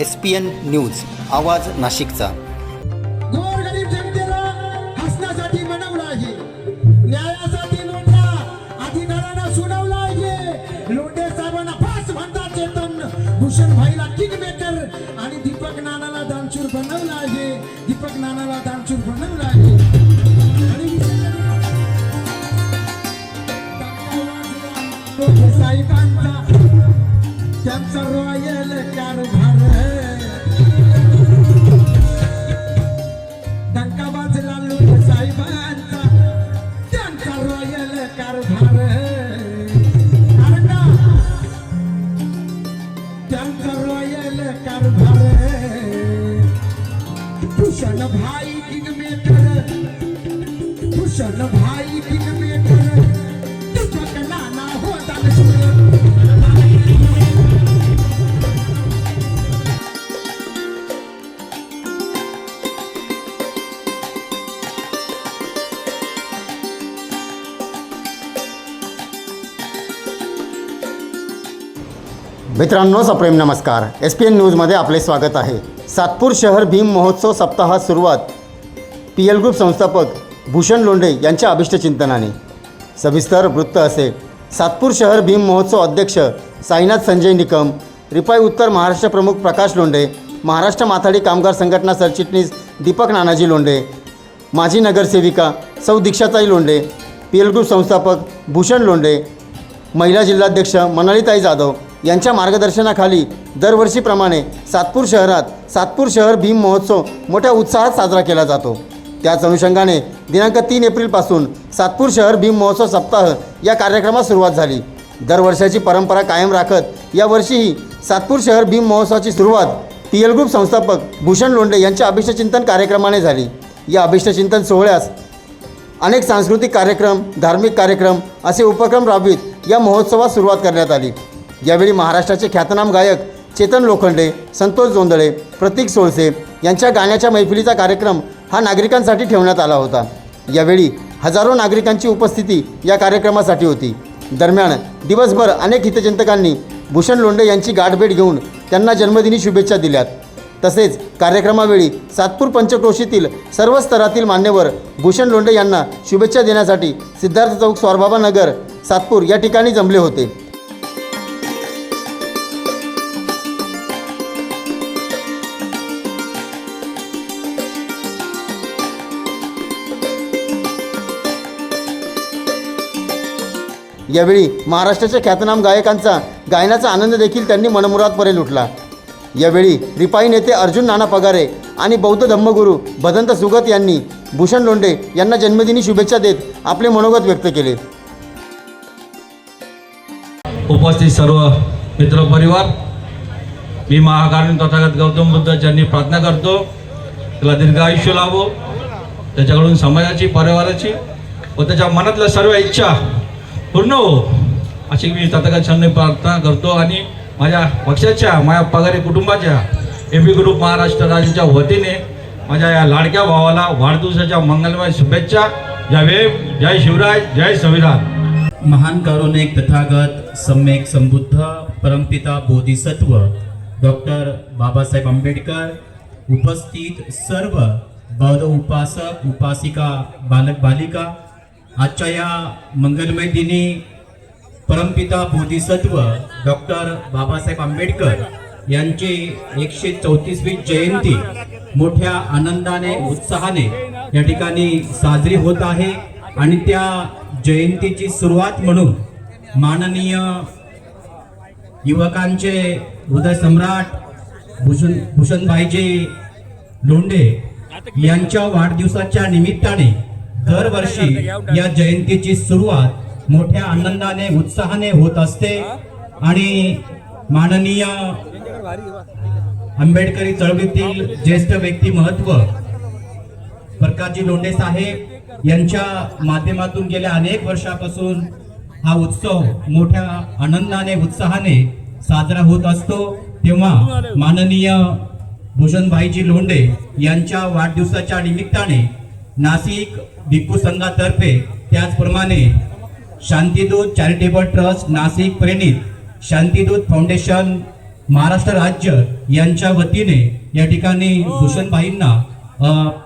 S P N news आवाज नाशिकचा. गोरगरीब जनतेला हसण्यासाठी बनवलं आहे. न्यायासाठी लोटला अधिकाऱ्यांना सुनावलं आहे. लोटे साहेबांना फास म्हणतात चेतन. भूषण भाईला किंग मेकर आणि दीपक नानाला दानशूर बनवलं आहे. दीपक नानाला दानशूर बनवलं आहे. रॉयल कारभार डंका वाजला लोक साहेबांचा त्यांचा रॉयल कारभार त्यांचा रॉयल कारभार भूषण भाई किंगमेकर भूषण भाई किंगमेकर. मित्रांनो सप्रेम नमस्कार. एस पी एन न्यूजमध्ये आपले स्वागत आहे. सातपूर शहर भीम महोत्सव सप्ताहात सुरुवात. पी एल ग्रुप संस्थापक भूषण लोंढे यांच्या अभिष्टचिंतनाने सविस्तर वृत्त असे. सातपूर शहर भीम महोत्सव अध्यक्ष साईनाथ संजय निकम रिपाई उत्तर महाराष्ट्र प्रमुख प्रकाश लोंढे महाराष्ट्र माथाडी कामगार संघटना सरचिटणीस दीपक नानाजी लोंढे माजी नगरसेविका सौ दीक्षाताई लोंढे पी एल ग्रुप संस्थापक भूषण लोंढे महिला जिल्हाध्यक्ष मनालीताई जाधव यांच्या मार्गदर्शनाखाली दरवर्षीप्रमाणे सातपूर शहरात सातपूर शहर भीम महोत्सव मोठ्या उत्साहात साजरा केला जातो. त्याच अनुषंगाने दिनांक तीन एप्रिलपासून सातपूर शहर भीम महोत्सव सप्ताह या कार्यक्रमास सुरुवात झाली. दरवर्षाची परंपरा कायम राखत यावर्षीही सातपूर शहर भीम महोत्सवाची सुरुवात पी एल ग्रुप संस्थापक भूषण लोंढे यांच्या अभिष्टचिंतन कार्यक्रमाने झाली. या अभिष्टचिंतन सोहळ्यास अनेक सांस्कृतिक कार्यक्रम धार्मिक कार्यक्रम असे उपक्रम राबवित या महोत्सवास सुरुवात करण्यात आली. यावेळी महाराष्ट्राचे ख्यातनाम गायक चेतन लोखंडे संतोष जोंदळे प्रतीक सोळसे यांच्या गाण्याच्या मैफिलीचा कार्यक्रम हा नागरिकांसाठी ठेवण्यात आला होता. यावेळी हजारो नागरिकांची उपस्थिती या कार्यक्रमासाठी होती. दरम्यान दिवसभर अनेक हितचिंतकांनी भूषण लोंढे यांची गाठभेट घेऊन त्यांना जन्मदिनी शुभेच्छा दिल्यात. तसेच कार्यक्रमावेळी सातपूर पंचक्रोशीतील सर्व स्तरातील मान्यवर भूषण लोंढे यांना शुभेच्छा देण्यासाठी सिद्धार्थ चौक स्वारबाबा नगर सातपूर या ठिकाणी जमले होते. यावेळी महाराष्ट्राच्या ख्यातनाम गायकांचा गायनाचा आनंद देखील त्यांनी मनमुरादपणे लुटला. यावेळी रिपाई नेते अर्जुन नाना पगारे आणि बौद्ध धम्मगुरू भदंत सुगत यांनी भूषण लोंढे यांना जन्मदिनी शुभेच्छा देत आपले मनोगत व्यक्त केले. उपस्थित सर्व मित्र परिवार मी महाकारण तथागत गौतम बुद्ध यांनी प्रार्थना करतो त्याला दीर्घ आयुष्य लाभो त्याच्याकडून समाजाची परिवाराची व त्याच्या मनातल्या सर्व इच्छा पूर्ण हो. अशी मी तथागत छंद प्रार्थना करतो आणि माझ्या पक्षाच्या माझ्या पगारी कुटुंबाच्या ए पी ग्रुप महाराष्ट्र राज्याच्या वतीने माझ्या या लाडक्या भावाला वाढदिवसाच्या मंगलमय शुभेच्छा. जय भीम जय शिवराय जय संविधान. महान कारुणिक तथागत सम्यक संबुद्ध परमपिता बोधिसत्व डॉक्टर बाबासाहेब आंबेडकर उपस्थित सर्व बौद्ध उपासक उपासिका बालक बालिका आजच्या या मंगलमय दिनी परमपिता बोधिसत्व डॉक्टर बाबासाहेब आंबेडकर यांची एकशे चौतीसवी जयंती मोठ्या आनंदाने उत्साहाने या ठिकाणी साजरी होत आहे. आणि त्या जयंतीची सुरुवात म्हणून माननीय युवकांचे हृदय सम्राट भूषण भूषणभाईजी लोंढे यांच्या वाढदिवसाच्या निमित्ताने दरवर्षी या जयंतीची सुरुवात मोठ्या आनंदाने उत्साहाने होत असते. आणि माननीय आंबेडकरी चळवळीतील ज्येष्ठ व्यक्तिमत्व प्रकाशजी लोंढे साहेब यांच्या माध्यमातून गेल्या अनेक वर्षापासून हा उत्सव मोठ्या आनंदाने उत्साहाने साजरा होत असतो. तेव्हा माननीय भूषणभाईजी लोंढे यांच्या वाढदिवसाच्या निमित्ताने नाशिक भिक्खू संघातर्फे त्याचप्रमाणे शांतीदूत चॅरिटेबल ट्रस्ट नाशिक प्रेरित शांतिदूत फाउंडेशन महाराष्ट्र राज्य यांच्या वतीने या ठिकाणी भूषणबाईंना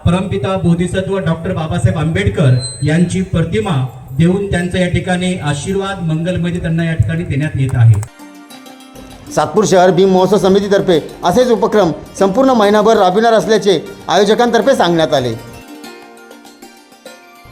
परमपिता बोधिसत्व डॉक्टर बाबासाहेब आंबेडकर यांची प्रतिमा देऊन त्यांचा या ठिकाणी आशीर्वाद मंगलमध्ये त्यांना या ठिकाणी देण्यात येत आहे. सातपूर शहर भीम महोत्सव समितीतर्फे असेच उपक्रम संपूर्ण महिनाभर राबविणार असल्याचे आयोजकांतर्फे सांगण्यात आले.